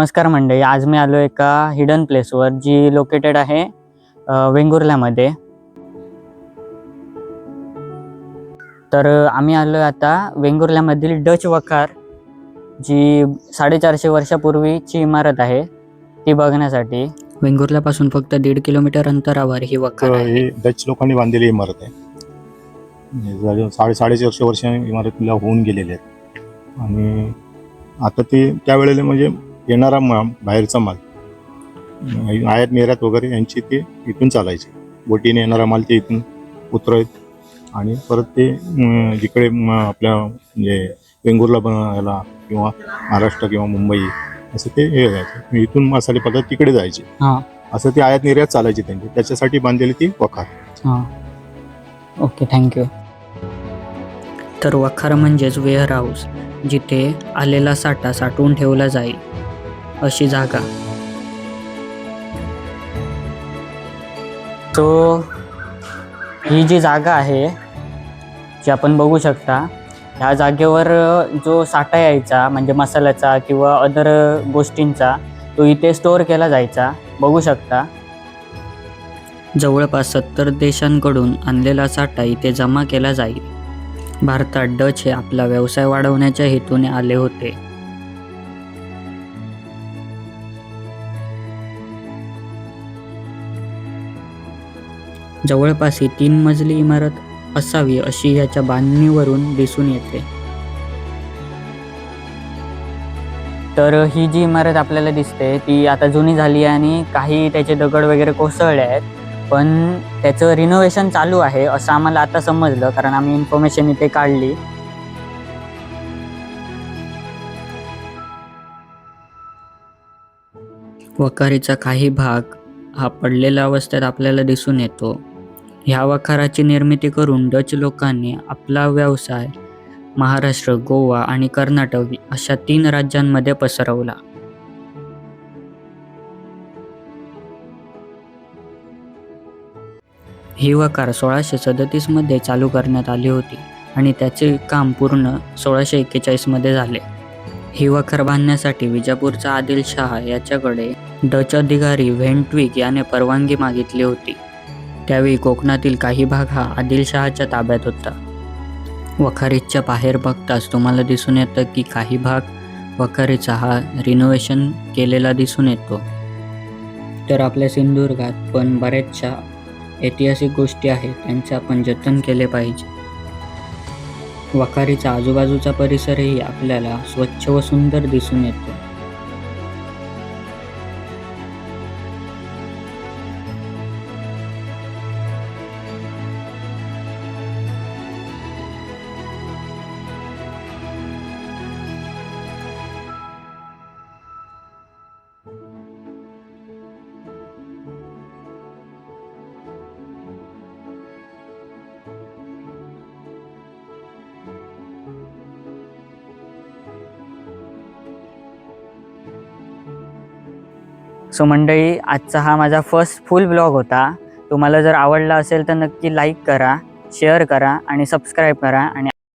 नमस्कार मंडळी आज मी आलो एका हिडन प्लेसवर जी लोकेटेड आहे वेंगुर्ल्यामध्ये. तर आम्ही आलो आता वेंगुर्ल्यामधील डच वखार जी साडेचारशे वर्षापूर्वीची इमारत आहे ती बघण्यासाठी. वेंगुर्ल्यापासून फक्त दीड किलोमीटर अंतरावर ही वखार तर हे डच लोकांनी बांधलेली इमारत आहे. म्हणजे जवळ साडे साडेचारशे वर्ष इमारतीला होऊन गेलेले आहेत. आणि आता ते त्यावेळेला म्हणजे येणारा मा बाहेरचा माल. आयात निर्यात वगैरे यांची ते इथून चालायचे. बोटीने येणारा माल ते इथून उतरत आणि परत ते जिकडे आपल्या म्हणजे वेंगुर्ला बन याला किंवा महाराष्ट्र किंवा मुंबई असं ते हे जायचं. इथून मसाले पदार्थ तिकडे जायचे. हां. असं ती आयात निर्यात चालायची त्यांची. त्याच्यासाठी बांधलेली ती वखार. हां. ओके थँक्यू तर वखार म्हणजेच वेअर हाऊस जिथे आलेला साठा साठवून ठेवला जाईल. अशी जागा. सो ही जी जागा आहे जी आपण बघू शकता ह्या जागेवर जो साठा यायचा म्हणजे मसाल्याचा किंवा अदर गोष्टींचा तो इथे स्टोअर केला जायचा. बघू शकता. जवळपास सत्तर देशांकडून आणलेला साठा इथे जमा केला जाईल. भारतात डच हे आपला व्यवसाय वाढवण्याच्या हेतूने आले होते. जवळपास ही तीन मजली इमारत असावी अशी याच्या बांधणीवरून दिसून येते. तर ही जी इमारत आपल्याला दिसते ती आता जुनी झाली आहे आणि काही त्याचे दगड वगैरे कोसळले आहेत. पण त्याचं रिनोव्हेशन चालू आहे असं आम्हाला आता समजलं कारण आम्ही इन्फॉर्मेशन इथे काढली. वखारीचा काही भाग हा पडलेल्या अवस्थेत आपल्याला दिसून येतो. ह्या वखाराची निर्मिती करून डच लोकांनी आपला व्यवसाय महाराष्ट्र गोवा आणि कर्नाटक अशा तीन राज्यांमध्ये पसरवला. ही वकार सोळाशे सदतीसमध्ये चालू करण्यात आली होती आणि त्याचे काम पूर्ण सोळाशे एक्केचाळीसमध्ये झाले. ही वखार बांधण्यासाठी विजापूरचा आदिलशहा याच्याकडे डच अधिकारी व्हेंटविक याने परवानगी मागितली होती. त्यावेळी कोकणातील काही भाग हा आदिलशहाच्या ताब्यात होता. वखारीच्या बाहेर बघताच तुम्हाला दिसून येतं की काही भाग वखारीचा हा रिनोव्हेशन केलेला दिसून येतो. तर आपल्या सिंधुदुर्गात पण बऱ्याचशा ऐतिहासिक गोष्टी आहेत त्यांचे आपण जतन केले पाहिजे. वखारीचा आजूबाजूचा परिसरही आपल्याला स्वच्छ व सुंदर दिसून येतो. सो मंडळी आजचा हा माझा फर्स्ट फुल ब्लॉग होता. तुम्हाला जर आवडला असेल तर नक्की लाईक करा शेअर करा आणि सबस्क्राईब करा आणि